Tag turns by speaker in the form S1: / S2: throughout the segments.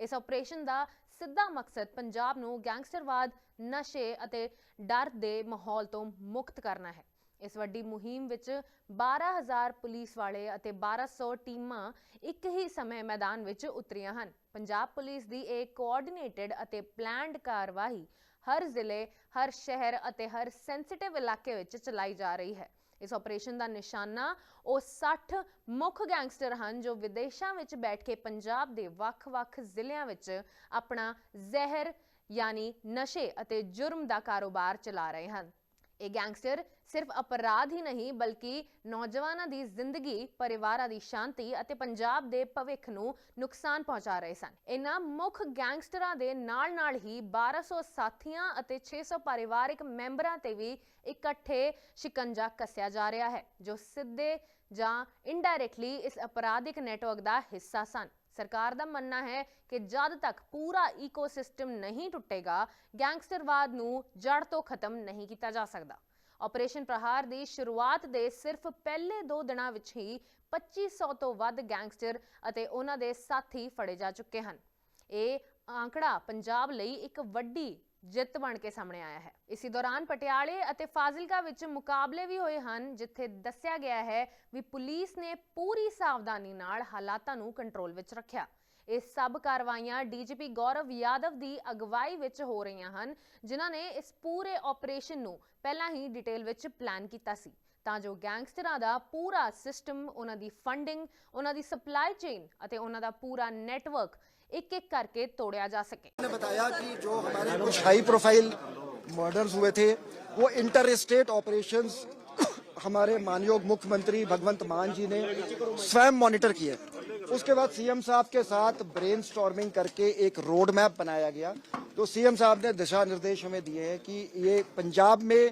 S1: ਇਸ ਆਪਰੇਸ਼ਨ ਦਾ ਸਿੱਧਾ ਮਕਸਦ ਪੰਜਾਬ ਨੂੰ ਗੈਂਗਸਟਰਵਾਦ, ਨਸ਼ੇ ਅਤੇ ਡਰ ਦੇ ਮਾਹੌਲ ਤੋਂ ਮੁਕਤ ਕਰਨਾ ਹੈ। ਇਸ ਵੱਡੀ ਮੁਹਿੰਮ ਵਿੱਚ 12000 ਪੁਲਿਸ ਵਾਲੇ ਅਤੇ 1200 ਟੀਮਾਂ ਇੱਕ ਹੀ ਸਮੇਂ ਮੈਦਾਨ ਵਿੱਚ ਉਤਰੀਆਂ ਹਨ। ਪੰਜਾਬ ਪੁਲਿਸ ਦੀ ਇਹ ਕੋਆਰਡੀਨੇਟਡ ਅਤੇ ਪਲਾਨਡ ਕਾਰਵਾਈ ਹਰ ਜ਼ਿਲ੍ਹੇ, ਹਰ ਸ਼ਹਿਰ ਅਤੇ ਹਰ ਸੈਂਸਿਟਿਵ ਇਲਾਕੇ ਵਿੱਚ ਚਲਾਈ ਜਾ ਰਹੀ ਹੈ। ਇਸ ਆਪਰੇਸ਼ਨ ਦਾ ਨਿਸ਼ਾਨਾ, ਉਹ 60 ਮੁੱਖ ਗੈਂਗਸਟਰ ਹਨ ਜੋ ਵਿਦੇਸ਼ਾਂ ਵਿੱਚ ਬੈਠ ਕੇ ਪੰਜਾਬ ਦੇ ਵੱਖ-ਵੱਖ ਜ਼ਿਲ੍ਹਿਆਂ ਵਿੱਚ ਆਪਣਾ ਜ਼ਹਿਰ, ਯਾਨੀ ਨਸ਼ੇ ਅਤੇ ਜੁਰਮ ਦਾ ਕਾਰੋਬਾਰ ਚਲਾ ਰਹੇ ਹਨ। ਇਹ ਗੈਂਗਸਟਰ ਸਿਰਫ ਅਪਰਾਧ ਹੀ ਨਹੀਂ, ਬਲਕਿ ਨੌਜਵਾਨਾਂ ਦੀ ਜ਼ਿੰਦਗੀ, ਪਰਿਵਾਰਾਂ ਦੀ ਸ਼ਾਂਤੀ ਅਤੇ ਪੰਜਾਬ ਦੇ ਭਵਿੱਖ ਨੂੰ ਨੁਕਸਾਨ ਪਹੁੰਚਾ ਰਹੇ ਸਨ। ਇਹਨਾਂ ਮੁੱਖ ਗੈਂਗਸਟਰਾਂ ਦੇ ਨਾਲ-ਨਾਲ ਹੀ 1200 ਸਾਥੀਆਂ ਅਤੇ 600 ਪਰਿਵਾਰਕ ਮੈਂਬਰਾਂ ਤੇ ਵੀ ਇਕੱਠੇ ਸ਼ਿਕੰਜਾ ਕੱਸਿਆ ਜਾ ਰਿਹਾ ਹੈ, ਜੋ ਸਿੱਧੇ ਜਾਂ ਇਨਡਾਇਰੈਕਟਲੀ ਇਸ ਅਪਰਾਧਿਕ ਨੈਟਵਰਕ ਦਾ ਹਿੱਸਾ ਸਨ। ਸਰਕਾਰ ਦਾ ਮੰਨਣਾ ਹੈ ਕਿ ਜਦ ਤੱਕ ਪੂਰਾ ਈਕੋਸਿਸਟਮ ਨਹੀਂ ਟੁੱਟੇਗਾ, ਗੈਂਗਸਟਰਵਾਦ ਨੂੰ ਜੜ ਤੋਂ ਖਤਮ ਨਹੀਂ ਕੀਤਾ ਜਾ ਸਕਦਾ। ਆਪਰੇਸ਼ਨ ਪ੍ਰਹਾਰ ਦੀ ਸ਼ੁਰੂਆਤ ਦੇ ਸਿਰਫ ਪਹਿਲੇ 2 ਦਿਨਾਂ ਵਿੱਚ ਹੀ 2500 ਤੋਂ ਵੱਧ ਗੈਂਗਸਟਰ ਅਤੇ ਉਹਨਾਂ ਦੇ ਸਾਥੀ ਫੜੇ ਜਾ ਚੁੱਕੇ ਹਨ। ਇਹ ਆંકੜਾ ਪੰਜਾਬ ਲਈ ਇੱਕ ਵੱਡੀ ਜਿੱਤ ਬਣ ਕੇ ਸਾਹਮਣੇ ਆਇਆ ਹੈ। ਇਸੇ ਦੌਰਾਨ ਪਟਿਆਲੇ ਅਤੇ ਫਾਜ਼ਿਲਕਾ ਵਿੱਚ ਮੁਕਾਬਲੇ ਵੀ ਹੋਏ ਹਨ, ਜਿੱਥੇ ਦੱਸਿਆ ਗਿਆ ਹੈ ਵੀ ਪੁਲਿਸ ਨੇ ਪੂਰੀ ਸਾਵਧਾਨੀ ਨਾਲ ਹਾਲਾਤਾਂ ਨੂੰ ਕੰਟਰੋਲ ਵਿੱਚ ਰੱਖਿਆ। ਇਹ ਸਭ ਕਾਰਵਾਈਆਂ ਡੀਜੀਪੀ ਗੌਰਵ ਯਾਦਵ ਦੀ ਅਗਵਾਈ ਵਿੱਚ ਹੋ ਰਹੀਆਂ ਹਨ, ਜਿਨ੍ਹਾਂ ਨੇ ਇਸ ਪੂਰੇ ਆਪਰੇਸ਼ਨ ਨੂੰ ਪਹਿਲਾਂ ਹੀ ਡਿਟੇਲ ਵਿੱਚ ਪਲਾਨ ਕੀਤਾ ਸੀ। ਤਾਂ ਜੋ ਗੈਂਗਸਟਰਾਂ ਦਾ ਪੂਰਾ ਸਿਸਟਮ, ਉਹਨਾਂ ਦੀ ਫੰਡਿੰਗ, ਉਹਨਾਂ ਦੀ ਸਪਲਾਈ ਚੇਨ ਅਤੇ ਉਹਨਾਂ ਦਾ ਪੂਰਾ ਨੈਟਵਰਕ एक एक करके तोड़ा जा
S2: सके। बताया कि जो हमारे कुछ हाई प्रोफ़ाइल मर्डर्स हुए थे, वो इंटर स्टेट ऑपरेशन हमारे मानयोग मुख्यमंत्री भगवंत मान जी ने स्वयं मॉनिटर किए। उसके बाद सीएम साहब के साथ ब्रेन करके एक रोड मैप बनाया गया। तो सीएम साहब ने दिशा निर्देश हमें दिए हैं कि ये पंजाब में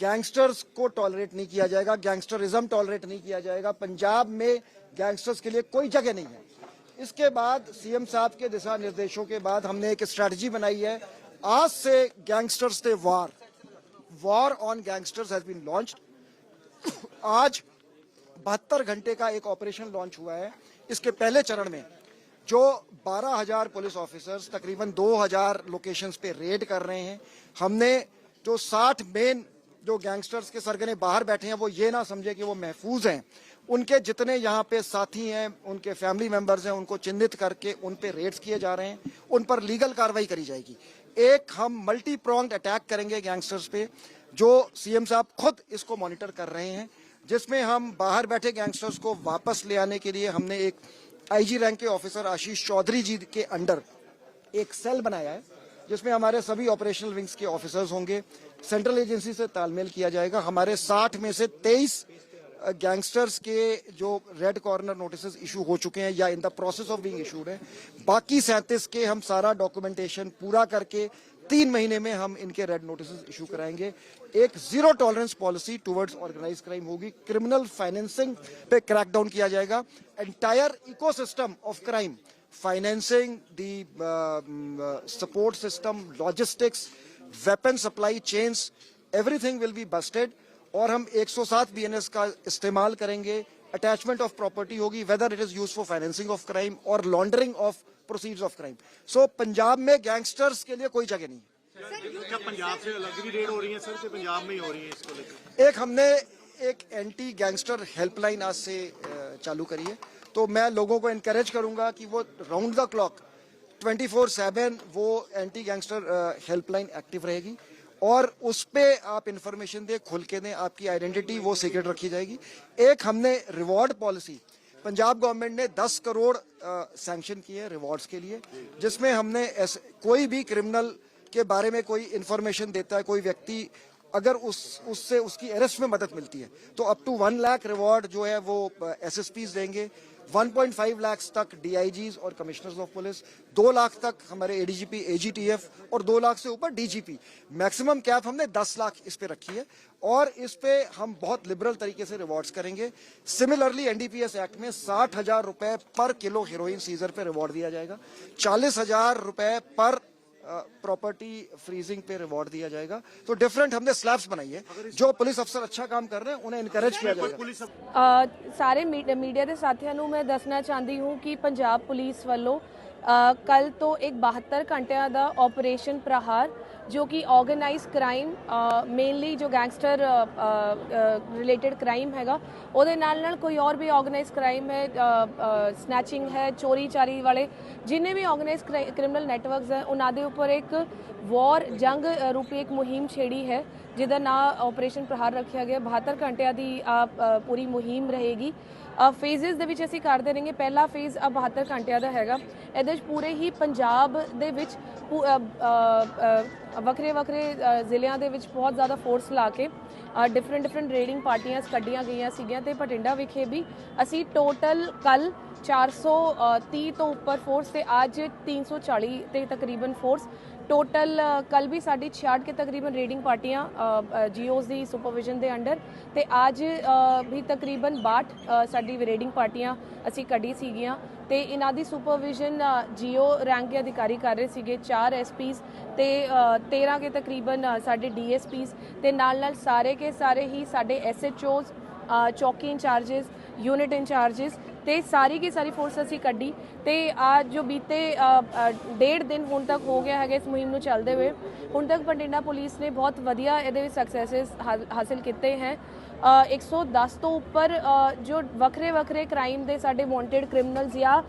S2: गैंगस्टर्स को टॉलरेट नहीं किया जाएगा गैंगस्टरिज्म टॉलरेट नहीं किया जाएगा। पंजाब में गैंगस्टर्स के लिए कोई जगह नहीं है। इसके बाद सीएम साहब के दिशा निर्देशों के बाद हमने एक स्ट्रैटेजी बनाई है। आज से गैंगस्टर्स डे वार war on gangsters has been launched आज बहत्तर घंटे का एक ऑपरेशन लॉन्च हुआ है। इसके पहले चरण में जो 12,000 पुलिस ऑफिसर्स तकरीबन 2,000 लोकेशंस पे रेड कर रहे हैं हमने जो 60 मेन जो गैंगस्टर्स के सरगने बाहर बैठे हैं वो ये ना समझे कि वो महफूज हैं। उनके जितने यहाँ पे साथी हैं, उनके फैमिली मेंबर्स हैं, उनको चिन्हित करके उन पे रेड्स किए जा रहे हैं। उन पर लीगल कार्रवाई करी जाएगी। एक हम मल्टी प्रोंग्ड अटैक करेंगे गैंगस्टर्स पे, जो सीएम साहब खुद इसको मॉनिटर कर रहे हैं, जिसमें हम बाहर बैठे गैंगस्टर्स को वापस ले आने के लिए हमने एक आईजी रैंक के ऑफिसर आशीष चौधरी जी के अंडर एक सेल बनाया है, जिसमें हमारे सभी ऑपरेशनल विंग्स के ऑफिसर्स होंगे। सेंट्रल एजेंसी से तालमेल किया जाएगा। हमारे 60 में से 23 गैंगस्टर्स के जो रेड कॉर्नर नोटिस इशू हो चुके हैं या in the process of being issued है, बाकी सैंतीस के हम सारा डॉक्यूमेंटेशन पूरा करके तीन महीने में हम इनके रेड नोटिस इशू कराएँगे। एक zero tolerance policy towards organise crime होगी। क्रिमिनल फाइनेंसिंग पे क्रैकडाउन किया जाएगा। Entire ecosystem of crime financing the support system logistics weapon supply chains everything will be busted और हम 107 बीएनएस का इस्तेमाल करेंगे। अटैचमेंट ऑफ़ प्रॉपर्टी होगी whether it is use for financing of crime और laundering of proceeds of crime so Punjab में gangsters के लिए कोई जगह नहीं है।
S3: पंजाब से अलग भी रेड हो रही है सर? पंजाब में ही हो रही है इसको लेकर?
S2: एक हमने एक एंटी गैंगस्टर हेल्पलाइन आज से चालू करी है। तो मैं लोगों को इनकरेज करूँगा कि वो राउंड द क्लॉक 24/7 वो एंटी गैंगस्टर हेल्पलाइन एक्टिव रहेगी। और उस पर आप इंफॉर्मेशन दें, खुल के दें, आपकी आइडेंटिटी वो सीक्रेट रखी जाएगी। एक हमने रिवॉर्ड पॉलिसी पंजाब गवर्नमेंट ने 10 करोड़ सैंक्शन किए रिवॉर्ड्स के लिए, जिसमें हमने कोई भी क्रिमिनल के बारे में कोई इंफॉर्मेशन देता है, कोई व्यक्ति अगर उस, उससे उसकी अरेस्ट में मदद मिलती है तो up to one lakh reward जो है वो एस देंगे। 1.5 लाख तक डीआईजीज और कमिश्नर्स ऑफ़ पुलिस दो लाख तक हमारे एडीजीपी एजीटीएफ और दो लाख से ऊपर डीजीपी मैक्सिमम कैप हमने 10 लाख इस पे रखी है और इस पे हम बहुत लिबरल तरीके से रिवॉर्ड्स करेंगे। सिमिलरली एनडीपीएस एक्ट में साठ हज़ार रुपए पर किलो हीरोइन सीजर पे रिवॉर्ड दिया जाएगा। चालीस हज़ार रुपए पर प्रॉपर्टी फ्रीजिंग पे रिवॉर्ड दिया जाएगा तो डिफरेंट हमने स्लैब्स बनाई है जो पुलिस अफसर अच्छा काम कर रहे हैं उन्हें इनकरेज किया जाएगा
S3: पुलिस
S4: ਅ, ਸਾਰੇ ਮੀ- ਮੀਡੀਆ ਦੇ ਸਾਥੀਆਂ ਨੂੰ ਮੈਂ ਦੱਸਣਾ ਚਾਹੁੰਦੀ ਹਾਂ ਕਿ ਪੰਜਾਬ ਪੁਲਿਸ ਵੱਲੋਂ ਕੱਲ ਤੋਂ ਇੱਕ 72 ਘੰਟਿਆਂ ਦਾ ਆਪਰੇਸ਼ਨ ਪ੍ਰਹਾਰ ਜੋ ਕਿ ਆਰਗੇਨਾਈਜ਼ ਕ੍ਰਾਈਮ ਮੇਨਲੀ ਜੋ ਗੈਂਗਸਟਰ ਰਿਲੇਟਡ ਕ੍ਰਾਈਮ ਹੈਗਾ ਉਹਦੇ ਨਾਲ ਨਾਲ ਕੋਈ ਹੋਰ ਵੀ ਆਰਗੇਨਾਈਜ਼ ਕ੍ਰਾਈਮ ਹੈ ਸਨੈਚਿੰਗ ਹੈ ਚੋਰੀ ਚਾਰੀ ਵਾਲੇ ਜਿੰਨੇ ਵੀ ਆਰਗੇਨਾਈਜ਼ ਕ੍ਰਿਮੀਨਲ ਨੈਟਵਰਕਸ ਹੈ ਉਹਨਾਂ ਦੇ ਉੱਪਰ ਇੱਕ ਵਾਰ ਜੰਗ ਰੂਪੀ ਇੱਕ ਮੁਹਿੰਮ ਛੇੜੀ ਹੈ ਜਿਹਦਾ ਨਾਂ ਆਪਰੇਸ਼ਨ ਪ੍ਰਹਾਰ ਰੱਖਿਆ ਗਿਆ 72 ਘੰਟਿਆਂ ਦੀ ਅ, ਪੂਰੀ ਮੁਹਿੰਮ ਰਹੇਗੀ। ਫੇਜ਼ਸ ਦੇ ਵਿੱਚ ਅਸੀਂ ਕਰਦੇ ਰਹਾਂਗੇ। ਪਹਿਲਾ ਫੇਜ਼ 72 ਘੰਟਿਆਂ ਦਾ ਹੈਗਾ। ਇਹਦੇ ਵਿੱਚ ਪੂਰੇ ਹੀ ਪੰਜਾਬ ਦੇ ਵਿੱਚ ਪੂ- ਵੱਖਰੇ ਵੱਖਰੇ ਜ਼ਿਲ੍ਹਿਆਂ ਦੇ ਵਿੱਚ ਬਹੁਤ ਜ਼ਿਆਦਾ ਫੋਰਸ ਲਾ ਕੇ ਡਿਫਰੈਂਟ ਡਿਫਰੈਂਟ ਰੇਡਿੰਗ ਪਾਰਟੀਆਂ ਕੱਢੀਆਂ ਗਈਆਂ ਸੀਗੀਆਂ ਤੇ ਭਟਿੰਡਾ ਵਿਖੇ ਵੀ ਅਸੀਂ ਟੋਟਲ ਕੱਲ 430 ਤੋਂ ਉੱਪਰ ਫੋਰਸ ਤੇ ਅੱਜ 340 ਤੇ ਤਕਰੀਬਨ ਫੋਰਸ ਟੋਟਲ ਕੱਲ ਵੀ ਸਾਡੀ 66 ਕੇ ਤਕਰੀਬਨ ਰੀਡਿੰਗ ਪਾਰਟੀਆਂ ਜੀਓਸ ਦੀ ਸੁਪਰਵਿਜ਼ਨ ਦੇ ਅੰਡਰ ਤੇ ਅੱਜ ਵੀ ਤਕਰੀਬਨ 62 ਸਾਡੀ ਰੀਡਿੰਗ ਪਾਰਟੀਆਂ ਅਸੀਂ ਕੱਢੀ ਸੀਗੀਆਂ ਤੇ ਇਹਨਾਂ ਦੀ ਸੁਪਰਵਿਜ਼ਨ ਜੀਓ ਰੈਂਕ ਦੇ ਅਧਿਕਾਰੀ ਕਰ ਰਹੇ ਸੀਗੇ ਚਾਰ ਐਸਪੀਸ ਤੇ 13 ਕੇ ਤਕਰੀਬਨ ਸਾਡੇ ਡੀਐਸਪੀਸ ਤੇ ਨਾਲ ਨਾਲ ਸਾਰੇ ਕੇ ਸਾਰੇ ਹੀ ਸਾਡੇ ਐਸਐਚਓਸ ਚੌਕੀ ਇੰਚਾਰजेस ਯੂਨਿਟ ਇੰਚਾਰजेस ਤੇ ਸਾਰੀ ਕੀ ਸਾਰੀ ਫੋਰਸ ਅਸੀਂ ਕੱਢੀ ਤੇ ਆ ਜੋ ਬੀਤੇ ਡੇਢ ਦਿਨ ਹੁਣ ਤੱਕ ਹੋ ਗਿਆ ਹੈਗਾ ਇਸ ਮੁਹਿੰਮ ਨੂੰ ਚੱਲਦੇ ਹੋਏ। ਹੁਣ ਤੱਕ ਬਠਿੰਡਾ ਪੁਲਿਸ ਨੇ ਬਹੁਤ ਵਧੀਆ ਇਹਦੇ ਵਿੱਚ ਸਕਸੈਸਸ ਹਾਸਲ ਕੀਤੇ ਹੈ। ਅ, 110 ਤੋਂ ਉੱਪਰ ਜੋ ਵੱਖਰੇ ਵੱਖਰੇ ਕ੍ਰਾਈਮ ਦੇ ਸਾਡੇ ਵਾਂਟਡ ਕ੍ਰਿਮੀਨਲਸ ਜਾਂ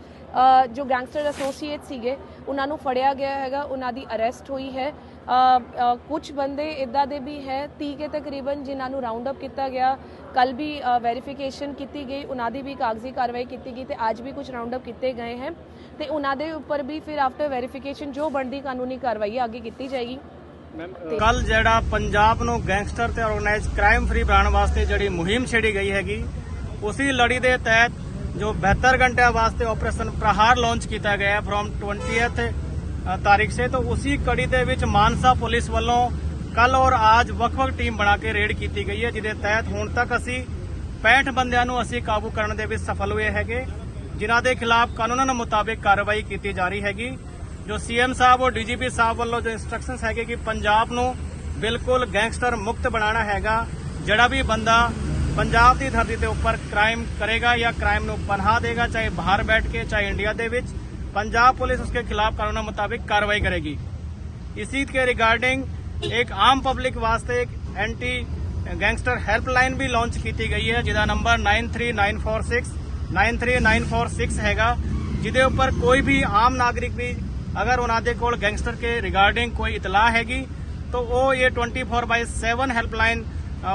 S4: ਜੋ ਗੈਂਗਸਟਰ ਐਸੋਸੀਏਟ ਸੀਗੇ ਉਹਨਾਂ ਨੂੰ ਫੜਿਆ ਗਿਆ ਹੈਗਾ ਉਹਨਾਂ ਦੀ ਅਰੈਸਟ ਹੋਈ ਹੈ। ਕੁਝ ਬੰਦੇ ਇਦਾਂ ਦੇ ਵੀ ਹੈ 30 ਕੇ ਤਕਰੀਬਨ ਜਿਨ੍ਹਾਂ ਨੂੰ ਰਾਉਂਡ ਅਪ ਕੀਤਾ ਗਿਆ। ਕੱਲ ਵੀ ਵੈਰੀਫਿਕੇਸ਼ਨ ਕੀਤੀ ਗਈ ਉਹਨਾਂ ਦੀ ਵੀ ਕਾਗਜ਼ੀ ਕਾਰਵਾਈ ਕੀਤੀ ਗਈ ਤੇ ਅੱਜ ਵੀ ਕੁਝ ਰਾਉਂਡ ਅਪ ਕੀਤੇ ਗਏ ਹਨ ਤੇ ਉਹਨਾਂ ਦੇ ਉੱਪਰ ਵੀ ਫਿਰ ਆਫਟਰ ਵੈਰੀਫਿਕੇਸ਼ਨ ਜੋ ਬਣਦੀ ਕਾਨੂੰਨੀ ਕਾਰਵਾਈ ਅੱਗੇ ਕੀਤੀ ਜਾਏਗੀ।
S5: ਕੱਲ ਜਿਹੜਾ ਪੰਜਾਬ ਨੂੰ ਗੈਂਗਸਟਰ ਤੇ ਆਰਗੇਨਾਈਜ਼ ਕ੍ਰਾਈਮ ਫ੍ਰੀ ਬਣਾਉਣ ਵਾਸਤੇ ਜਿਹੜੀ ਮੁਹਿੰਮ ਛੇੜੀ ਗਈ ਹੈਗੀ ਉਸੇ ਲੜੀ ਦੇ ਤਹਿਤ ਜੋ 72 ਘੰਟਿਆਂ ਵਾਸਤੇ ਆਪਰੇਸ਼ਨ ਪ੍ਰਹਾਰ ਲਾਂਚ ਕੀਤਾ ਗਿਆ ਹੈ ਫਰੋਮ 20th ਅ, ਤਾਰੀਖ ਸੇ, ਤਾਂ ਉਸੇ ਕੜੀ ਦੇ ਵਿੱਚ ਮਾਨਸਾ ਪੁਲਿਸ ਵੱਲੋਂ ਕੱਲ ਔਰ ਅੱਜ ਵੱਖ-ਵੱਖ ਟੀਮ ਬਣਾ ਕੇ ਰੇਡ ਕੀਤੀ ਗਈ ਹੈ, ਜਿਹਦੇ ਤਹਿਤ ਹੁਣ ਤੱਕ ਅਸੀਂ 65 ਬੰਦਿਆਂ ਨੂੰ ਅਸੀਂ ਕਾਬੂ ਕਰਨ ਦੇ ਵਿੱਚ ਸਫਲ ਹੋਏ ਹੈਗੇ, ਜਿਨ੍ਹਾਂ ਦੇ ਖਿਲਾਫ ਕਾਨੂੰਨਾਂ ਮੁਤਾਬਿਕ ਕਾਰਵਾਈ ਕੀਤੀ ਜਾ ਰਹੀ ਹੈਗੀ। ਜੋ ਸੀਐਮ ਸਾਹਿਬ ਔਰ ਡੀਜੀਪੀ ਸਾਹਿਬ ਵੱਲੋਂ ਜੋ ਇਨਸਟਰਕਸ਼ਨਸ ਹੈਗੇ ਕਿ ਪੰਜਾਬ ਨੂੰ ਬਿਲਕੁਲ ਗੈਂਗਸਟਰ ਮੁਕਤ ਬਣਾਉਣਾ ਹੈਗਾ, ਜਿਹੜਾ ਵੀ ਬੰਦਾ ਪੰਜਾਬ ਦੀ ਧਰਤੀ ਦੇ ਉੱਪਰ ਕ੍ਰਾਈਮ ਕਰੇਗਾ ਜਾਂ ਕ੍ਰਾਈਮ ਨੂੰ ਪਨਾਹ ਦੇਗਾ, ਚਾਹੇ ਬਾਹਰ ਬੈਠ ਕੇ, ਚਾਹੇ ਇੰਡੀਆ ਦੇ ਵਿੱਚ पंजाब पुलिस उसके खिलाफ कानून मुताबिक कार्रवाई करेगी। इसी के रिगार्डिंग एक आम पब्लिक वास्ते एक एंटी गैंगस्टर हेल्पलाइन भी लॉन्च की गई है, जिदा number nine three nine four six nine three nine four six हैगा, जिदे उपर कोई भी आम नागरिक भी अगर उन्होंने को गैंगस्टर के रिगार्डिंग कोई इतलाह हैगी तो वो ये twenty four by seven helpline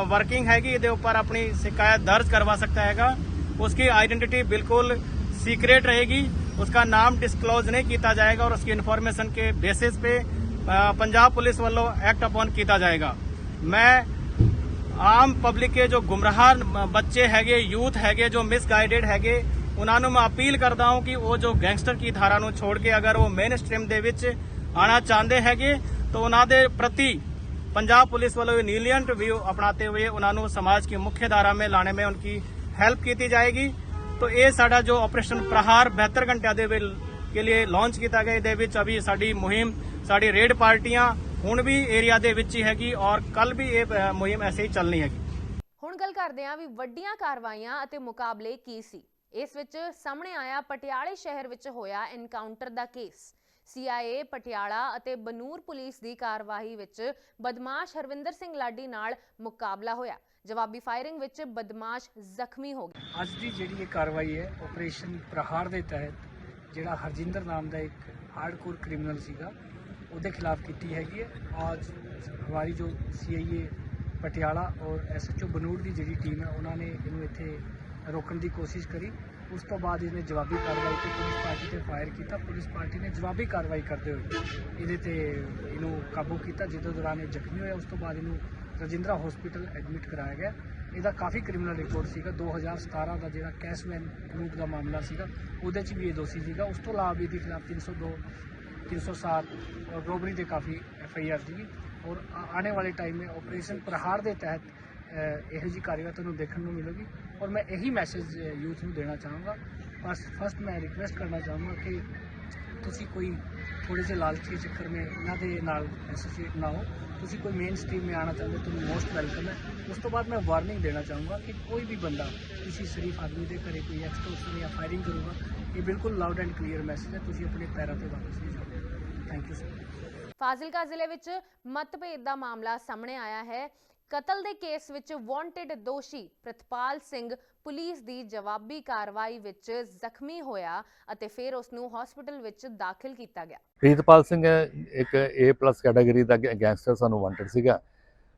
S5: working हैगी ये ऊपर अपनी शिकायत दर्ज करवा सकता हैगा। उसकी आइडेंटिटी बिल्कुल सीक्रेट रहेगी। उसका नाम डिस्क्लोज नहीं किया जाएगा और उसकी इन्फॉर्मेशन के बेसिस पे अ, पंजाब पुलिस वालों एक्ट अपॉन किया जाएगा मैं ਆਮ ਪਬਲਿਕ ਕੇ ਜੋ ਗੁੰਮਰਾਹ ਬੱਚੇ ਹੈਗੇ ਯੂਥ ਹੈਗੇ ਜੋ ਮਿਸਗਾਈਡਡ ਹੈਗੇ ਉਹਨਾਂ ਨੂੰ ਮੈਂ ਅਪੀਲ ਕਰਦਾ ਹਾਂ ਕਿ ਉਹ ਜੋ ਗੈਂਗਸਟਰ ਕੀ ਧਾਰਾ ਨੂੰ ਛੋੜ ਕੇ ਅਗਰ ਉਹ ਮੇਨ ਸਟ੍ਰੀਮ ਦੇ ਵਿੱਚ ਆਣਾ ਚਾਹੁੰਦੇ ਹੈਗੇ ਤਾਂ ਉਹਨਾਂ ਦੇ ਪ੍ਰਤੀ पंजाब पुलिस वालों नीलियंट व्यू अपनाते हुए उन्होंने समाज की मुख्य धारा में लाने में उनकी हेल्प की जाएगी तो ये साडा जो ऑपरेशन प्रहार बहत्तर घंटिया ਦੇ ਵੇ- के लिए ਲਾਂਚ ਕੀਤਾ ਗਿਆ ਇਹਦੇ ਵਿੱਚ ਅਭੀ ਸਾਡੀ ਮੁਹਿੰਮ ਸਾਡੀ ਰੇਡ ਪਾਰਟੀਆਂ ਹੁਣ ਵੀ ਏਰੀਆ ਦੇ ਵਿੱਚ ਹੀ ਹੈਗੀ ਔਰ ਕੱਲ ਵੀ ਇਹ ਅ, ਮੁਹਿੰਮ ਐਸੇ ਹੀ ਚੱਲਣੀ ਹੈਗੀ
S1: ਹੁਣ ਗੱਲ ਕਰਦੇ ਹਾਂ ਵੀ ਵੱਡੀਆਂ ਕਾਰਵਾਈਆਂ ਅਤੇ ਮੁਕਾਬਲੇ ਕੀ ਸੀ ਇਸ ਵਿੱਚ ਸਾਹਮਣੇ ਆਇਆ ਪਟਿਆਲੇ ਸ਼ਹਿਰ ਵਿੱਚ ਹੋਇਆ ਐਨਕਾਊਂਟਰ ਦਾ ਕੇਸ CIA ਪਟਿਆਲਾ ਅਤੇ ਬਨੂਰ ਪੁਲਿਸ ਦੀ ਕਾਰਵਾਈ ਵਿੱਚ ਬਦਮਾਸ਼ ਹਰਵਿੰਦਰ ਸਿੰਘ ਲਾਡੀ ਨਾਲ ਮੁਕਾਬਲਾ ਹੋਇਆ ਜਵਾਬੀ ਫਾਇਰਿੰਗ ਵਿੱਚ ਬਦਮਾਸ਼ ਜ਼ਖਮੀ ਹੋ ਗਏ।
S6: ਅੱਜ ਦੀ ਜਿਹੜੀ ਇਹ ਕਾਰਵਾਈ ਹੈ ਆਪਰੇਸ਼ਨ ਪ੍ਰਹਾਰ ਦੇ ਤਹਿਤ, ਜਿਹੜਾ ਹਰਜਿੰਦਰ ਨਾਮ ਦਾ ਇੱਕ ਹਾਰਡਕੋਰ ਕ੍ਰਿਮੀਨਲ ਸੀਗਾ, ਉਹਦੇ ਖਿਲਾਫ ਕੀਤੀ ਹੈਗੀ ਹੈ। ਅੱਜ ਹਮਾਰੀ ਜੋ ਸੀਆਈਏ ਪਟਿਆਲਾ ਔਰ ਐਸਐਚਓ ਬਨੂੜ ਦੀ ਜਿਹੜੀ ਟੀਮ ਹੈ, ਉਹਨਾਂ ਨੇ ਇਹਨੂੰ ਇੱਥੇ ਰੋਕਣ ਦੀ ਕੋਸ਼ਿਸ਼ ਕਰੀ। ਉਸ ਤੋਂ ਬਾਅਦ ਇਹਨੇ ਜਵਾਬੀ ਕਾਰਵਾਈ ਤੇ ਪੁਲਿਸ ਪਾਰਟੀ ਤੇ ਫਾਇਰ ਕੀਤਾ। ਪੁਲਿਸ ਪਾਰਟੀ ਨੇ ਜਵਾਬੀ ਕਾਰਵਾਈ ਕਰਦੇ ਹੋਏ ਇਹਦੇ ਤੇ ਇਹਨੂੰ ਕਾਬੂ ਕੀਤਾ, ਜਿਹਦੇ ਦੌਰਾਨ ਇਹ ਜ਼ਖਮੀ ਹੋਇਆ। ਉਸ ਤੋਂ ਬਾਅਦ ਇਹਨੂੰ ਰਜਿੰਦਰਾ ਹਸਪੀਟਲ ਐਡਮਿਟ ਕਰਾਇਆ ਗਿਆ। ਇਹਦਾ ਕਾਫੀ ਕ੍ਰਿਮੀਨਲ ਰਿਕਾਰਡ ਸੀਗਾ। 2017 ਦਾ ਜਿਹੜਾ ਕੈਸ਼ਮੈਨ ਲੂਟ ਦਾ ਮਾਮਲਾ ਸੀਗਾ, ਉਹਦੇ 'ਚ ਵੀ ਇਹ ਦੋਸ਼ੀ ਸੀਗਾ। ਉਸ ਤੋਂ ਇਲਾਵਾ ਵੀ ਇਹਦੇ ਖਿਲਾਫ 302 307 ਔਰ ਰੋਬਰੀ ਦੇ ਕਾਫੀ ਐਫ ਆਈ ਆਰ ਸੀਗੀ। ਔਰ ਆ- ਆਉਣੇ ਵਾਲੇ ਟਾਈਮ में ਆਪਰੇਸ਼ਨ ਪ੍ਰਹਾਰ ਦੇ ਤਹਿਤ ਇਹੋ ਜੀ ਕਾਰਵਾਈ ਤੁਹਾਨੂੰ ਦੇਖਣ ਨੂੰ ਮਿਲੇਗੀ। ਔਰ ਮੈਂ ਇਹੀ ਮੈਸੇਜ ਯੂਥ ਨੂੰ ਦੇਣਾ ਚਾਹਾਂਗਾ। ਬਸ ਫਸਟ ਮੈਂ ਰਿਕਵੈਸਟ ਕਰਨਾ ਚਾਹਾਂਗਾ ਕਿ ਤੁਸੀਂ ਕੋਈ ਥੋੜੇ ਜਿਹੇ ਲਾਲਚੀ ਚੱਕਰ में ਇਹਨਾਂ ਦੇ ਨਾਲ ਐਸੋਸੀਏਟ ਨਾ ਹੋ। ਤੁਸੀਂ ਕੋਈ ਮੇਨ ਸਟ੍ਰੀਮ में ਆਣਾ ਚਾਹੁੰਦੇ ਹੋ ਤਾਂ ਮੋਸਟ ਵੈਲਕਮ ਹੈ ਉਸ ਤੋਂ ਬਾਅਦ ਮੈਂ ਵਾਰਨਿੰਗ ਦੇਣਾ ਚਾਹੂੰਗਾ ਕਿ ਕੋਈ ਵੀ ਬੰਦਾ ਕਿਸੇ ਸ਼ਰੀਫ ਆਦਮੀ ਦੇ ਘਰੇ ਕੋਈ ਐਕਸਟੋਰਸ਼ਨ ਜਾਂ ਫਾਇਰਿੰਗ ਕਰੂਗਾ ਇਹ ਬਿਲਕੁਲ ਲਾਊਡ ਐਂਡ ਕਲੀਅਰ ਮੈਸੇਜ ਹੈ ਤੁਸੀਂ ਆਪਣੇ ਪੈਰਾਂ ਤੇ ਵਾਪਸ ਨਹੀਂ ਜਾਓ ਥੈਂਕ ਯੂ ਸਰ
S1: ਫਾਜ਼ਿਲਕਾ ਜ਼ਿਲ੍ਹੇ ਵਿੱਚ ਮਤਭੇਦ ਦਾ ਮਾਮਲਾ ਸਾਹਮਣੇ ਆਇਆ ਹੈ। ਕਤਲ ਦੇ ਕੇਸ ਵਿੱਚ ਵਾਂਟਡ ਦੋਸ਼ੀ ਪ੍ਰਿਤਪਾਲ ਸਿੰਘ ਪੁਲਿਸ ਦੀ ਜਵਾਬੀ ਕਾਰਵਾਈ ਵਿੱਚ ਜ਼ਖਮੀ ਹੋਇਆ ਅਤੇ ਫਿਰ ਉਸ ਨੂੰ ਹਸਪੀਟਲ ਵਿੱਚ ਦਾਖਲ ਕੀਤਾ ਗਿਆ।
S7: ਪ੍ਰੀਤਪਾਲ ਸਿੰਘ ਇੱਕ A+ ਕੈਟਾਗਰੀ ਦਾ ਗੈਂਗਸਟਰ ਸਾਨੂੰ ਵਾਂਟਡ ਸੀਗਾ,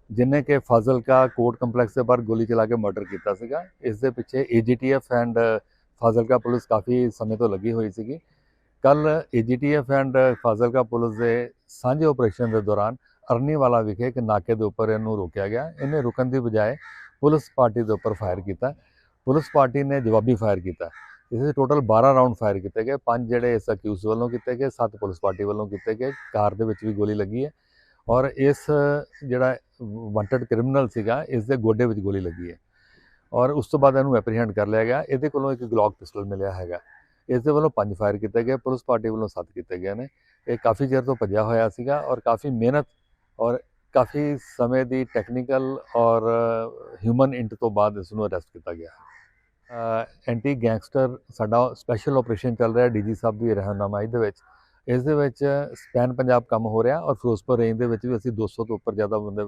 S7: ਜਿਨੇ ਕਿ ਫਾਜ਼ਿਲਕਾ ਕੋਰਟ ਕੰਪਲੈਕਸ ਦੇ ਬਾਹਰ ਗੋਲੀ ਚਲਾ ਕੇ ਮਰਡਰ ਕੀਤਾ ਸੀਗਾ। ਇਸ ਦੇ ਪਿੱਛੇ AGTF ਐਂਡ ਫਾਜ਼ਿਲਕਾ ਪੁਲਿਸ ਕਾਫੀ ਸਮੇਂ ਤੋਂ ਲੱਗੀ ਹੋਈ ਸੀਗੀ। ਕੱਲ AGTF ਐਂਡ ਫਾਜ਼ਿਲਕਾ ਪੁਲਿਸ ਦੇ ਸਾਂਝੇ ਆਪਰੇਸ਼ਨ ਦੇ ਦੌਰਾਨ ਅਰਨੀਵਾਲਾ ਵਿਖੇ ਇੱਕ ਨਾਕੇ ਦੇ ਉੱਪਰ ਇਹਨੂੰ ਰੋਕਿਆ ਗਿਆ। ਇਹਨੇ ਰੁਕਣ ਦੀ ਬਜਾਏ ਪੁਲਿਸ ਪਾਰਟੀ ਦੇ ਉੱਪਰ ਫਾਇਰ ਕੀਤਾ। ਪੁਲਿਸ ਪਾਰਟੀ ਨੇ ਜਵਾਬੀ ਫਾਇਰ ਕੀਤਾ। ਇਸ ਵਿੱਚ ਟੋਟਲ 12 ਰਾਉਂਡ ਫਾਇਰ ਕੀਤੇ ਗਏ। ਪੰਜ ਜਿਹੜੇ ਇਸ ਅਕਿਊਜ਼ ਵੱਲੋਂ ਕੀਤੇ ਗਏ, ਸੱਤ ਪੁਲਿਸ ਪਾਰਟੀ ਵੱਲੋਂ ਕੀਤੇ ਗਏ। ਕਾਰ ਦੇ ਵਿੱਚ ਵੀ ਗੋਲੀ ਲੱਗੀ ਹੈ। ਔਰ ਇਸ ਜਿਹੜਾ ਵਾਂਟਡ ਕ੍ਰਿਮੀਨਲ ਸੀਗਾ, ਇਸ ਦੇ ਗੋਡੇ ਵਿੱਚ ਗੋਲੀ ਲੱਗੀ ਹੈ। ਔਰ ਉਸ ਤੋਂ ਬਾਅਦ ਇਹਨੂੰ ਐਪਰੀਹੈਂਡ ਕਰ ਲਿਆ ਗਿਆ। ਇਹਦੇ ਕੋਲੋਂ ਇੱਕ ਗਲੌਕ ਪਿਸਟਲ ਮਿਲਿਆ ਹੈਗਾ। ਇਸ ਦੇ ਵੱਲੋਂ ਪੰਜ ਫਾਇਰ ਕੀਤੇ ਗਏ। ਪੁਲਿਸ ਪਾਰਟੀ ਵੱਲੋਂ ਸੱਤ ਕੀਤੇ ਗਏ ਨੇ। ਇਹ ਕਾਫੀ ਚਿਰ ਤੋਂ ਭੱਜਿਆ ਹੋਇਆ ਸੀਗਾ ਔਰ ਕਾਫੀ ਮਿਹਨਤ ਔਰ ਕਾਫੀ ਸਮੇਂ ਦੀ ਟੈਕਨੀਕਲ ਔਰ ਹਿਊਮਨ ਇੰਟ ਤੋਂ ਬਾਅਦ ਇਸ ਨੂੰ ਅਰੈਸਟ ਕੀਤਾ ਗਿਆ ਐਂਟੀ ਗੈਂਗਸਟਰ ਸਾਡਾ ਸਪੈਸ਼ਲ ਆਪਰੇਸ਼ਨ ਚੱਲ ਰਿਹਾ ਡੀਜੀ ਸਾਹਿਬ ਦੀ ਰਹਿਨੁਮਾਈ ਦੇ ਵਿੱਚ। ਇਸ ਦੇ ਵਿੱਚ ਸਪੈਨ ਪੰਜਾਬ ਕੰਮ ਹੋ ਰਿਹਾ ਔਰ ਫਿਰੋਜ਼ਪੁਰ ਰੇਂਜ ਦੇ ਵਿੱਚ ਵੀ ਅਸੀਂ 200 ਤੋਂ ਉੱਪਰ ਜ਼ਿਆਦਾ ਬੰਦੇ,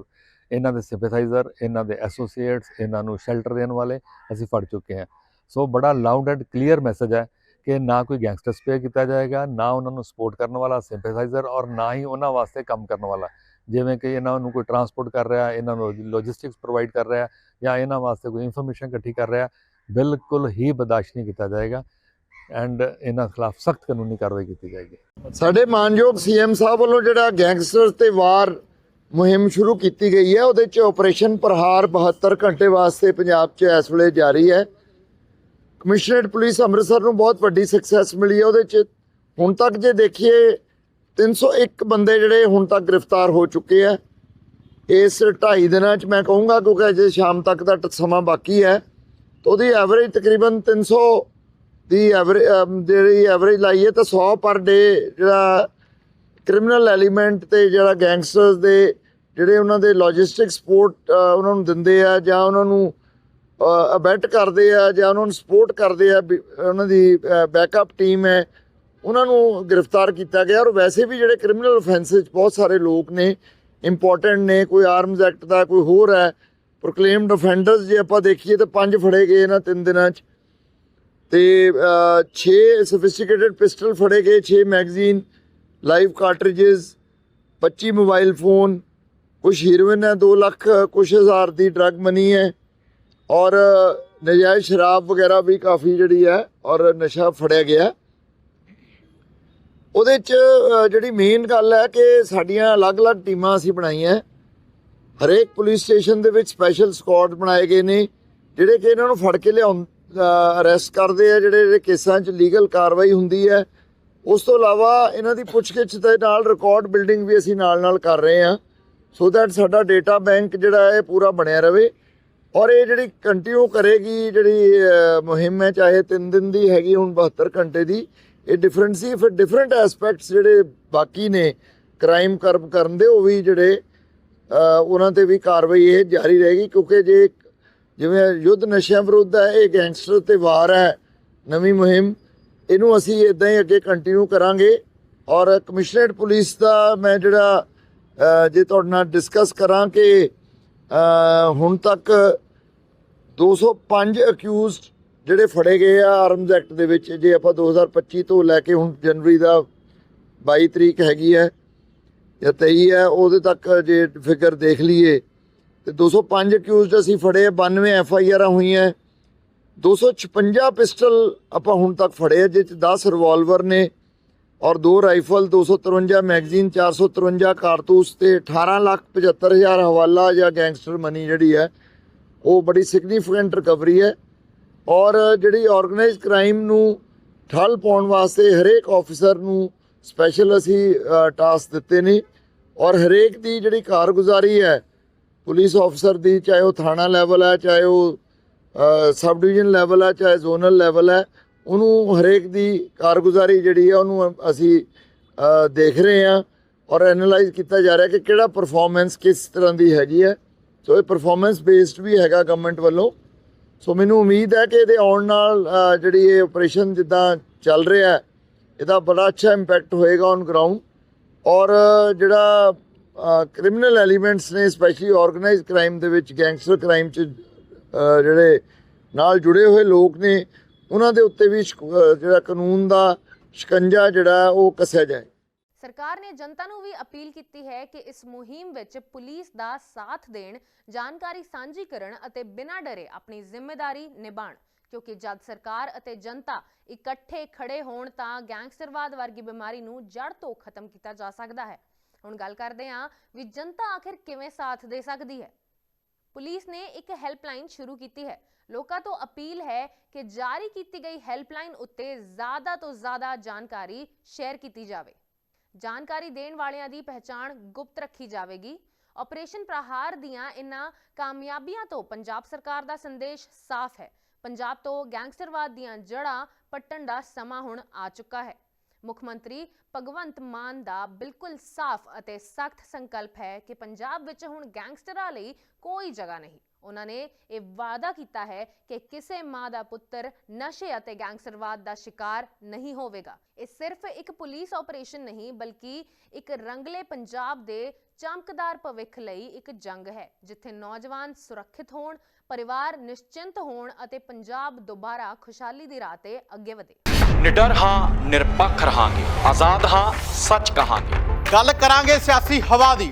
S7: ਇਹਨਾਂ ਦੇ ਸਿੰਪੈਥਾਈਜ਼ਰ ਇਹਨਾਂ ਦੇ ਐਸੋਸੀਏਟਸ ਇਹਨਾਂ ਨੂੰ ਸ਼ੈਲਟਰ ਦੇਣ ਵਾਲੇ ਅਸੀਂ ਫੜ ਚੁੱਕੇ ਹਾਂ। ਸੋ ਬੜਾ ਲਾਊਡ ਐਂਡ ਕਲੀਅਰ ਮੈਸੇਜ ਹੈ ਕਿ ਨਾ ਕੋਈ ਗੈਂਗਸਟਰ ਸਪੇਅਰ ਕੀਤਾ ਜਾਏਗਾ, ਨਾ ਉਹਨਾਂ ਨੂੰ ਸਪੋਰਟ ਕਰਨ ਵਾਲਾ ਸਿੰਪੈਥਾਈਜ਼ਰ ਔਰ ਨਾ ਹੀ ਉਹਨਾਂ ਵਾਸਤੇ ਕੰਮ ਕਰਨ ਵਾਲਾ। ਜਿਵੇਂ ਕਿ ਇਹਨਾਂ ਨੂੰ ਕੋਈ ਟਰਾਂਸਪੋਰਟ ਕਰ ਰਿਹਾ, ਇਹਨਾਂ ਨੂੰ ਲੌਜਿਸਟਿਕਸ ਪ੍ਰੋਵਾਈਡ ਕਰ ਰਿਹਾ ਜਾਂ ਇਹਨਾਂ ਵਾਸਤੇ ਕੋਈ ਇਨਫੋਰਮੇਸ਼ਨ ਇਕੱਠੀ ਕਰ ਰਿਹਾ ਬਿਲਕੁਲ ਹੀ ਬਰਦਾਸ਼ਤ ਨਹੀਂ ਕੀਤਾ ਜਾਏਗਾ ਐਂਡ ਇਹਨਾਂ ਖਿਲਾਫ ਸਖਤ ਕਾਨੂੰਨੀ ਕਾਰਵਾਈ ਕੀਤੀ ਜਾਏਗੀ।
S8: ਸਾਡੇ ਮਾਨਯੋਗ ਸੀਐਮ ਸਾਹਿਬ ਵੱਲੋਂ ਜਿਹੜਾ ਗੈਂਗਸਟਰ ਤੇ ਵਾਰ ਮੁਹਿੰਮ ਸ਼ੁਰੂ ਕੀਤੀ ਗਈ ਹੈ, ਉਹਦੇ ਚ ਆਪਰੇਸ਼ਨ ਪ੍ਰਹਾਰ 72 ਘੰਟੇ ਵਾਸਤੇ ਪੰਜਾਬ 'ਚ ਇਸ ਵੇਲੇ ਜਾਰੀ ਹੈ। ਕਮਿਸ਼ਨਰੇਟ ਪੁਲਿਸ ਅੰਮ੍ਰਿਤਸਰ ਨੂੰ ਬਹੁਤ ਵੱਡੀ ਸਕਸੈਸ ਮਿਲੀ ਹੈ, ਉਹਦੇ ਚ ਹੁਣ ਤੱਕ ਜੇ ਦੇਖੀਏ 301 ਬੰਦੇ ਜਿਹੜੇ ਹੁਣ ਤੱਕ ਗ੍ਰਿਫਤਾਰ ਹੋ ਚੁੱਕੇ ਆ ਇਸ 2.5 ਦਿਨਾਂ ਚ ਮੈਂ ਕਹੂੰਗਾ, ਕਿਉਂਕਿ ਅਜੇ ਸ਼ਾਮ ਤੱਕ ਦਾ ਟ- ਸਮਾਂ ਬਾਕੀ ਹੈ। ਤਾਂ ਉਹਦੀ ਐਵਰੇਜ ਤਕਰੀਬਨ 300 ਦੀ ਐਵਰੇਜ ਜਿਹੜੀ ਐਵਰੇਜ ਲਾਈ ਹੈ ਤਾਂ 100 ਪਰ ਡੇ ਜਿਹੜਾ ਕ੍ਰਿਮੀਨਲ ਐਲੀਮੈਂਟ ਤੇ ਜਿਹੜਾ ਗੈਂਗਸਟਰਸ ਦੇ ਜਿਹੜੇ ਉਹਨਾਂ ਦੇ ਲੌਜਿਸਟਿਕ ਸਪੋਰਟ ਉਹਨਾਂ ਨੂੰ ਦਿੰਦੇ ਆ ਜਾਂ ਉਹਨਾਂ ਨੂੰ ਅਬੈਟ ਕਰਦੇ ਆ ਜਾਂ ਉਹਨਾਂ ਨੂੰ ਸਪੋਰਟ ਕਰਦੇ ਆ ਵੀ ਉਹਨਾਂ ਦੀ ਬੈਕਅਪ ਟੀਮ ਹੈ, ਉਹਨਾਂ ਨੂੰ ਗ੍ਰਿਫਤਾਰ ਕੀਤਾ ਗਿਆ। ਔਰ ਵੈਸੇ ਵੀ ਜਿਹੜੇ ਕ੍ਰਿਮੀਨਲ ਅਫੈਂਸਸ ਬਹੁਤ ਸਾਰੇ ਲੋਕ ਨੇ ਇੰਪੋਰਟੈਂਟ ਨੇ, ਕੋਈ ਆਰਮਸ ਐਕਟ ਦਾ, ਕੋਈ ਹੋਰ ਹੈ ਪ੍ਰੋਕਲੇਮਡ ਅਫੈਂਡਰਸ ਜੇ ਆਪਾਂ ਦੇਖੀਏ ਤਾਂ ਪੰਜ ਫੜੇ ਗਏ ਇਹਨਾਂ ਤਿੰਨ ਦਿਨਾਂ 'ਚ। ਤੇ 6 ਸੋਫਿਸਟੀਕੇਟਡ ਪਿਸਟਲ ਫੜੇ ਗਏ 6 magazine live cartridges 25 mobile phone ਕੁਝ ਹੀਰੋਇਨ ਹੈ 2 ਲੱਖ ਕੁਝ ਹਜ਼ਾਰ ਦੀ ਡਰਗ ਮਨੀ ਹੈ। ਔਰ, ਨਜਾਇਜ਼ ਸ਼ਰਾਬ ਵਗੈਰਾ ਵੀ ਕਾਫੀ ਜਿਹੜੀ ਹੈ, ਔਰ ਨਸ਼ਾ ਫੜਿਆ ਗਿਆ। ਉਹਦੇ ਚ ਜਿਹੜੀ ਮੇਨ ਗੱਲ ਹੈ ਕਿ ਸਾਡੀਆਂ ਅਲੱਗ-ਅਲੱਗ ਟੀਮਾਂ ਅਸੀਂ ਬਣਾਈਆਂ। ਹਰੇਕ ਪੁਲਿਸ ਸਟੇਸ਼ਨ ਦੇ ਵਿੱਚ ਸਪੈਸ਼ਲ ਸਕੁਆਡ ਬਣਾਏ ਗਏ ਨੇ, ਜਿਹੜੇ ਕਿ ਇਹਨਾਂ ਨੂੰ ਫੜ ਕੇ ਲਿਆਉਂ ਅਰੈਸਟ ਕਰਦੇ ਆ, ਜਿਹੜੇ ਜਿਹੜੇ ਕੇਸਾਂ 'ਚ ਲੀਗਲ ਕਾਰਵਾਈ ਹੁੰਦੀ ਹੈ। ਉਸ ਤੋਂ ਇਲਾਵਾ ਇਹਨਾਂ ਦੀ ਪੁੱਛਗਿੱਛ ਦੇ ਨਾਲ ਰਿਕਾਰਡ ਬਿਲਡਿੰਗ ਵੀ ਅਸੀਂ ਨਾਲ-ਨਾਲ ਕਰ ਰਹੇ ਹਾਂ। ਸੋ ਦੈਟ ਸਾਡਾ ਡੇਟਾ ਬੈਂਕ ਜਿਹੜਾ ਹੈ ਪੂਰਾ ਬਣਿਆ ਰਵੇ। ਔਰ ਇਹ ਜਿਹੜੀ ਕੰਟੀਨਿਊ ਕਰੇਗੀ, ਜਿਹੜੀ ਮੁਹਿੰਮ ਹੈ, ਚਾਹੇ 3 ਦਿਨ ਦੀ ਹੈਗੀ, ਹੁਣ 72 ਘੰਟੇ ਦੀ, ਇਹ ਡਿਫਰੈਂਟ ਸੀ ਫਿਰ ਡਿਫਰੈਂਟ ਐਸਪੈਕਟਸ ਜਿਹੜੇ ਬਾਕੀ ਨੇ ਕ੍ਰਾਈਮ ਕਰਬ ਕਰਨ ਦੇ, ਉਹ ਵੀ ਜਿਹੜੇ ਉਹਨਾਂ ਤੇ ਵੀ ਕਾਰਵਾਈ ਇਹ ਜਾਰੀ ਰਹੇਗੀ ਕਿਉਂਕਿ ਜੇ ਜਿਵੇਂ ਯੁੱਧ ਨਸ਼ਿਆਂ ਵਿਰੁੱਧ ਹੈ, ਇਹ ਗੈਂਗਸਟਰ ਤੇ ਵਾਰ ਹੈ, ਨਵੀਂ ਮੁਹਿੰਮ, ਇਹਨੂੰ ਅਸੀਂ ਇਦਾਂ ਹੀ ਅੱਗੇ ਕੰਟੀਨਿਊ ਕਰਾਂਗੇ। ਔਰ ਕਮਿਸ਼ਨਰੇਟ ਪੁਲਿਸ ਦਾ ਮੈਂ ਜਿਹੜਾ ਜੇ ਤੁਹਾਡੇ ਨਾਲ ਡਿਸਕਸ ਕਰਾਂ ਕਿ ਹੁਣ ਤੱਕ 205 ਅਕਿਊਜ਼ਡ ਜਿਹੜੇ ਫੜੇ ਗਏ ਆ ਆਰਮਸ ਐਕਟ ਦੇ ਵਿੱਚ, ਜੇ ਆਪਾਂ 2025 ਤੋਂ ਲੈ ਕੇ ਹੁਣ ਜਨਵਰੀ ਦਾ 22 ਤਰੀਕ ਹੈਗੀ ਹੈ ਜਾਂ 23 ਹੈ, ਉਹਦੇ ਤੱਕ ਜੇ ਫਿਗਰ ਦੇਖ ਲਈਏ, ਤੇ 205 ਅਕਿਊਜ਼ਡ ਅਸੀਂ ਫੜੇ ਆ 92 ਐਫ ਆਈ ਆਰਾਂ ਹੋਈਆਂ 256 ਪਿਸਟਲ ਆਪਾਂ ਹੁਣ ਤੱਕ ਫੜੇ ਆ ਜਿਸ 'ਚ 10 ਰਿਵਾਲਵਰ ਨੇ, ਔਰ ਦੋ ਰਾਈਫਲ 253 ਮੈਗਜ਼ੀਨ 453 ਕਾਰਤੂਸ ਤੇ 18 ਲੱਖ 75 ਹਜ਼ਾਰ ਹਵਾਲਾ ਜਾਂ ਗੈਂਗਸਟਰ ਮਨੀ ਜਿਹੜੀ ਹੈ, ਉਹ ਬੜੀ ਸਿਗਨੀਫੀਕੈਂਟ ਰਿਕਵਰੀ ਹੈ, ਔਰ ਜਿਹੜੀ ਆਰਗੇਨਾਈਜ਼ ਕ੍ਰਾਈਮ ਨੂੰ ਠੱਲ ਪਾਉਣ ਵਾਸਤੇ ਹਰੇਕ ਆਫੀਸਰ ਨੂੰ ਸਪੈਸ਼ਲ ਅਸੀਂ ਟਾਸਕ ਦਿੱਤੇ ਨੇ। ਔਰ ਹਰੇਕ ਦੀ ਜਿਹੜੀ ਕਾਰਗੁਜ਼ਾਰੀ ਹੈ ਪੁਲਿਸ ਆਫੀਸਰ ਦੀ, ਚਾਹੇ ਉਹ ਥਾਣਾ ਲੈਵਲ ਹੈ, ਚਾਹੇ ਉਹ ਸਬ ਡਿਵੀਜ਼ਨ ਲੈਵਲ ਹੈ, ਚਾਹੇ ਜ਼ੋਨਲ ਲੈਵਲ ਹੈ, ਉਹਨੂੰ ਹਰੇਕ ਦੀ ਕਾਰਗੁਜ਼ਾਰੀ ਜਿਹੜੀ ਹੈ, ਉਹਨੂੰ ਅਸੀਂ ਦੇਖ ਰਹੇ ਹਾਂ ਔਰ ਐਨਾਲਾਈਜ਼ ਕੀਤਾ ਜਾ ਰਿਹਾ ਕਿ ਕਿਹੜਾ ਪਰਫਾਰਮੈਂਸ ਕਿਸ ਤਰ੍ਹਾਂ ਦੀ ਹੈਗੀ ਹੈ। ਸੋ ਇਹ ਪਰਫਾਰਮੈਂਸ ਬੇਸਡ ਵੀ ਹੈਗਾ ਗਵਰਨਮੈਂਟ ਵੱਲੋਂ। ਸੋ ਮੈਨੂੰ ਉਮੀਦ ਹੈ ਕਿ ਇਹਦੇ ਆਉਣ ਨਾਲ ਜਿਹੜੀ ਇਹ ਆਪਰੇਸ਼ਨ ਜਿੱਦਾਂ ਚੱਲ ਰਿਹਾ ਹੈ ਇਹਦਾ ਬੜਾ ਅੱਛਾ ਇੰਪੈਕਟ ਹੋਏਗਾ ਔਨ ਗਰਾਊਂਡ ਔਰ ਜਿਹੜਾ ਕ੍ਰਿਮੀਨਲ ਐਲੀਮੈਂਟਸ ਨੇ ਸਪੈਸ਼ਲੀ ਆਰਗੇਨਾਈਜ਼ਡ ਕ੍ਰਾਈਮ ਦੇ ਵਿੱਚ ਗੈਂਗਸਟਰ ਕ੍ਰਾਈਮ ਚ ਜਿਹੜੇ ਨਾਲ ਜੁੜੇ ਹੋਏ ਲੋਕ ਨੇ, ਉਹਨਾਂ ਦੇ ਉੱਤੇ ਵੀ ਜਿਹੜਾ ਕਾਨੂੰਨ ਦਾ ਸ਼ਿਕੰਜਾ ਜਿਹੜਾ ਉਹ ਕੱਸਿਆ ਜਾਏ।
S1: ਸਰਕਾਰ ਨੇ ਜਨਤਾ ਨੂੰ ਵੀ ਅਪੀਲ ਕੀਤੀ ਹੈ ਕਿ ਇਸ ਮੁਹਿੰਮ ਵਿੱਚ ਪੁਲਿਸ ਦਾ ਸਾਥ ਦੇਣ, ਜਾਣਕਾਰੀ ਸਾਂਝੀ ਕਰਨ ਅਤੇ ਬਿਨਾਂ ਡਰੇ ਆਪਣੀ ਜ਼ਿੰਮੇਵਾਰੀ ਨਿਭਾਉਣ। ਕਿਉਂਕਿ ਜਦ ਸਰਕਾਰ ਅਤੇ ਜਨਤਾ ਇਕੱਠੇ ਖੜੇ ਹੋਣ ਤਾਂ ਗੈਂਗਸਟਰਵਾਦ ਵਰਗੀ ਬਿਮਾਰੀ ਨੂੰ ਜੜ ਤੋਂ ਖਤਮ ਕੀਤਾ ਜਾ ਸਕਦਾ ਹੈ। ਹੁਣ ਗੱਲ ਕਰਦੇ ਹਾਂ ਵੀ ਜਨਤਾ ਆਖਿਰ ਕਿਵੇਂ ਸਾਥ ਦੇ ਸਕਦੀ ਹੈ। ਪੁਲਿਸ ਨੇ ਇੱਕ ਹੈਲਪਲਾਈਨ ਸ਼ੁਰੂ ਕੀਤੀ ਹੈ। ਲੋਕਾਂ ਤੋਂ ਅਪੀਲ ਹੈ ਕਿ ਜਾਰੀ ਕੀਤੀ ਗਈ ਹੈਲਪਲਾਈਨ ਉੱਤੇ ਜ਼ਿਆਦਾ ਤੋਂ ਜ਼ਿਆਦਾ ਜਾਣਕਾਰੀ ਸ਼ੇਅਰ ਕੀਤੀ ਜਾਵੇ। ਜਾਣਕਾਰੀ ਦੇਣ ਵਾਲਿਆਂ ਦੀ ਪਹਿਚਾਣ ਗੁਪਤ ਰੱਖੀ ਜਾਵੇਗੀ। ਆਪਰੇਸ਼ਨ ਪ੍ਰਹਾਰ ਦੀਆਂ ਇਨ੍ਹਾਂ ਕਾਮਯਾਬੀਆਂ ਤੋਂ ਪੰਜਾਬ ਸਰਕਾਰ ਦਾ ਸੰਦੇਸ਼ ਸਾਫ਼ ਹੈ। ਪੰਜਾਬ ਤੋਂ ਗੈਂਗਸਟਰਵਾਦ ਦੀਆਂ ਜੜ੍ਹਾਂ ਪੱਟਣ ਦਾ ਸਮਾਂ ਹੁਣ ਆ ਚੁੱਕਾ ਹੈ। ਮੁੱਖ ਮੰਤਰੀ ਭਗਵੰਤ ਮਾਨ ਦਾ ਬਿਲਕੁਲ ਸਾਫ਼ ਅਤੇ ਸਖਤ ਸੰਕਲਪ ਹੈ ਕਿ ਪੰਜਾਬ ਵਿੱਚ ਹੁਣ ਗੈਂਗਸਟਰਾਂ ਲਈ ਕੋਈ ਜਗ੍ਹਾ ਨਹੀਂ। ਉਹਨਾਂ ਨੇ ਇਹ ਵਾਅਦਾ ਕੀਤਾ ਹੈ ਕਿ ਕਿਸੇ ਮਾਂ ਦਾ ਪੁੱਤਰ ਨਸ਼ੇ ਅਤੇ ਗੈਂਗਸਟਰਵਾਦ ਦਾ ਸ਼ਿਕਾਰ ਨਹੀਂ ਹੋਵੇਗਾ। ਇਹ ਸਿਰਫ ਇੱਕ ਪੁਲਿਸ ਆਪਰੇਸ਼ਨ ਨਹੀਂ ਬਲਕਿ ਇੱਕ ਰੰਗਲੇ ਪੰਜਾਬ ਦੇ ਚਮਕਦਾਰ ਭਵਿੱਖ ਲਈ ਇੱਕ ਜੰਗ ਹੈ ਜਿੱਥੇ ਨੌਜਵਾਨ ਸੁਰੱਖਿਅਤ ਹੋਣ ਪਰਿਵਾਰ ਨਿਸ਼ਚਿੰਤ ਹੋਣ ਅਤੇ ਪੰਜਾਬ ਦੁਬਾਰਾ ਖੁਸ਼ਹਾਲੀ ਦੀ ਰਾਹ ਤੇ ਅੱਗੇ ਵਧੇ।
S9: ਨਿਡਰ ਹਾਂ ਨਿਰਪੱਖ ਰਹਾਂਗੇ। ਆਜ਼ਾਦ ਹਾਂ ਸੱਚ ਕਹਾਂਗੇ।
S3: ਗੱਲ ਕਰਾਂਗੇ ਸਿਆਸੀ ਹਵਾ ਦੀ।